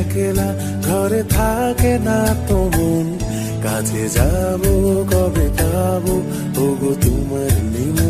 একলা ঘরে থাকে না তো মন। কাছে যাব কবে পাবো ওগো তোমার নিমন্ত্রণ।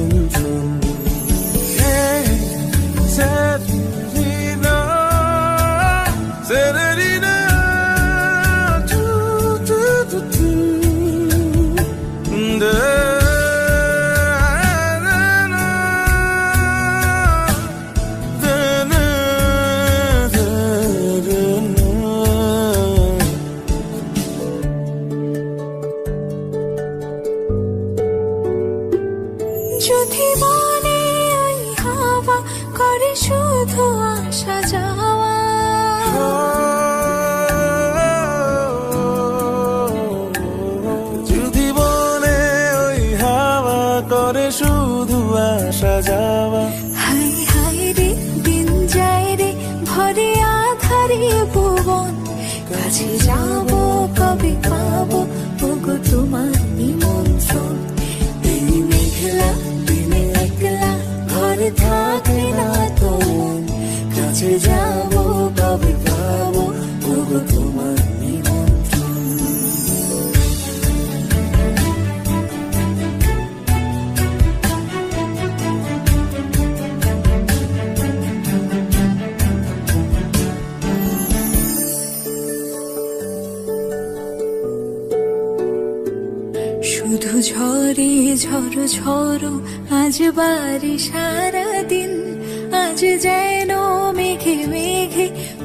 মনে হাওয়া করে শুধু আসা যাওয়া। যদি ওই হাওয়া করে শুধু আসা যাওয়া। হাই হাই রে দিন যায় রে ভরে আধারে ভুবন। কাছে যাব কবে পাবো কাছে যাব, কবে পাবো ওগো তোমার শুধু ঝরে ঝড় ঝড় আজ বাড়ি সারা দিন আজ মেঘে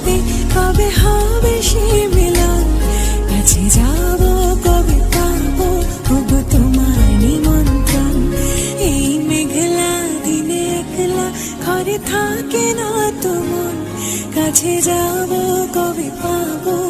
হাসবে কবে হবে সে মিলন? কাছে যাব, কবে পাবো? খুব তোমার নিমন্ত্রণ। এই মেঘলা দিনে একলা ঘরে থাকে না তোমার কাছে যাব, কবে পাবো?